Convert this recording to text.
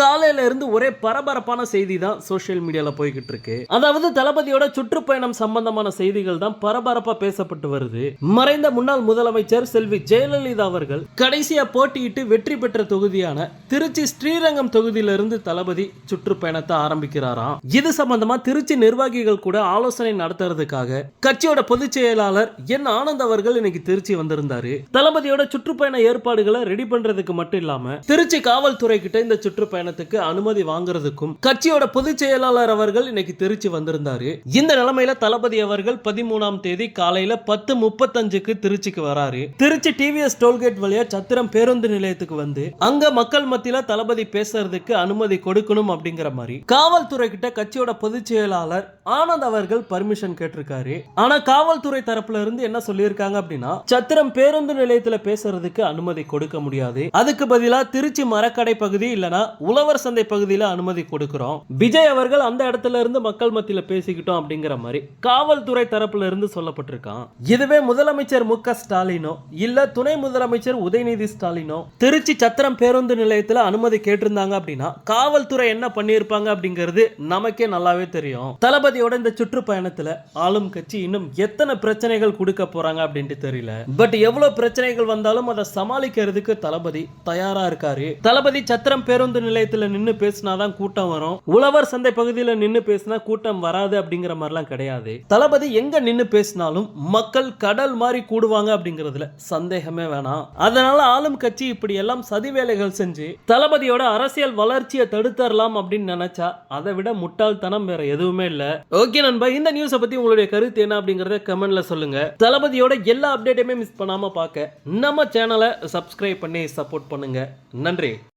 காலையில இருந்து ஒரே பரபரப்பான செய்தி தான் சோசியல் மீடியால போய்கிட்டு இருக்கு அதாவது தளபதியோட சுற்றுப்பயணம் சம்பந்தமான செய்திகள் தான் பரபரப்பா பேசப்பட்டு வருது. மறைந்த முன்னாள் முதலமைச்சர் செல்வி ஜெயலலிதா அவர்கள் கடைசியா போட்டியிட்டு வெற்றி பெற்ற தொகுதியான திருச்சி ஸ்ரீரங்கம் தொகுதியிலிருந்து தளபதி சுற்றுப்பயணத்தை ஆரம்பிக்கிறாராம். இது சம்பந்தமா திருச்சி நிர்வாகிகள் கூட ஆலோசனை நடத்துறதுக்காக கட்சியோட பொதுச் செயலாளர் என் ஆனந்த் அவர்கள் இன்னைக்கு திருச்சி வந்திருந்தாரு. தளபதியோட சுற்றுப்பயண ஏற்பாடுகளை ரெடி பண்றதுக்கு மட்டும் இல்லாம திருச்சி காவல்துறை கிட்ட இந்த சுற்றுப்பயணத்துக்கு அனுமதி வாங்குறதுக்கும் கட்சியோட பொதுச் செயலாளர் அவர்கள் இன்னைக்கு திருச்சி வந்திருந்தாரு. இந்த நிலைமையில தளபதி அவர்கள் பதிமூணாம் தேதி காலையில பத்து முப்பத்தஞ்சுக்கு திருச்சிக்கு வராரு. திருச்சி டிவிஎஸ் டோல்கேட் வழியா சத்திரம் பேருந்து நிலையத்துக்கு வந்து அங்க மக்கள் மத்தியில தளபதி பேசுறதுக்கு அனுமதி கொடுக்கணும் அப்படிங்கிற மாதிரி காவல்துறை கிட்ட கட்சியோட பொதுச் செயலாளர் ஆனந்த் அவர்கள் பர்மிஷன் கேட்டிருக்காரு. ஆனா காவல்துறை தரப்புல இருந்து என்ன சொல்லியிருக்காங்க அப்படின்னா சத்திரம் பேருந்து நிலையத்துல பேசுறதுக்கு அனுமதி கொடுக்க முடியாது. அதுக்கு பதிலா திருச்சி மரக்கடை பகுதி இல்லனா உழவர் சந்தை பகுதியில் அனுமதி கொடுக்கிறோம். விஜய் அவர்கள் அந்த இடத்துல இருந்து மக்கள் மத்தியில் பேசிக்கிட்டோம் அப்படிங்கிற மாதிரி காவல்துறை தரப்புல இருந்து சொல்லப்பட்டிருக்கான். இதுவே முதலமைச்சர் மு க ஸ்டாலினோ இல்ல துணை முதலமைச்சர் உதயநிதி ஸ்டாலினோ திருச்சி சத்திரம் பேருந்து நிலையத்தில் அனுமதி கேட்டிருந்தாங்க அப்படின்னா காவல்துறை என்ன பண்ணியிருப்பாங்க அப்படிங்கிறது நமக்கே நல்லாவே தெரியும். தளபதியோட இந்த சுற்றுப்பயணத்துல ஆளும் கட்சி இன்னும் எத்தனை பிரச்சனைகள் கொடுக்க போறாங்க அப்படின்ட்டு தெரியல. பட் எவ்வளவு பிரச்சனைகள் வந்தாலும் அதை சமாளிக்கிறதுக்கு தளபதி தயாரா இருக்காரு. தளபதி சத்திரம் பேருந்து நிலையத்துல பேசினா பேசினாதான் கூட்டம் வரும். உழவர் சந்தை பகுதியில நின்னு பேசினா கூட்டம் வராது அப்படிங்கிற மாதிரிலாம் கிடையாது. தளபதி எங்க நின்னு பேசினாலும் மக்கள் கடல் மாதிரி கூடுவாங்க அப்படிங்கிறதுல சந்தேகமே வேணாம். அதனால ஆளும் கட்சி இப்படி எல்லாம் சதி வேலைகள் செஞ்சு தளபதியோட அரசியல் வளர்ச்சியை தடுத்தரலாம் அப்படின்னு நினைச்சா அதை விட முட்டாள்தனம் வேற எதுவுமே இல்ல. ஓகே நண்பா இந்த நியூஸை பத்தி உங்களுடைய கருத்து என்ன அப்படிங்கறத கமெண்ட்ல சொல்லுங்க. தளபதியோட எல்லா அப்டேட்டையுமே மிஸ் பண்ணாம பார்க்க நம்ம சேனலை சப்ஸ்கிரைப் பண்ணி சப்போர்ட் பண்ணுங்க. நன்றி.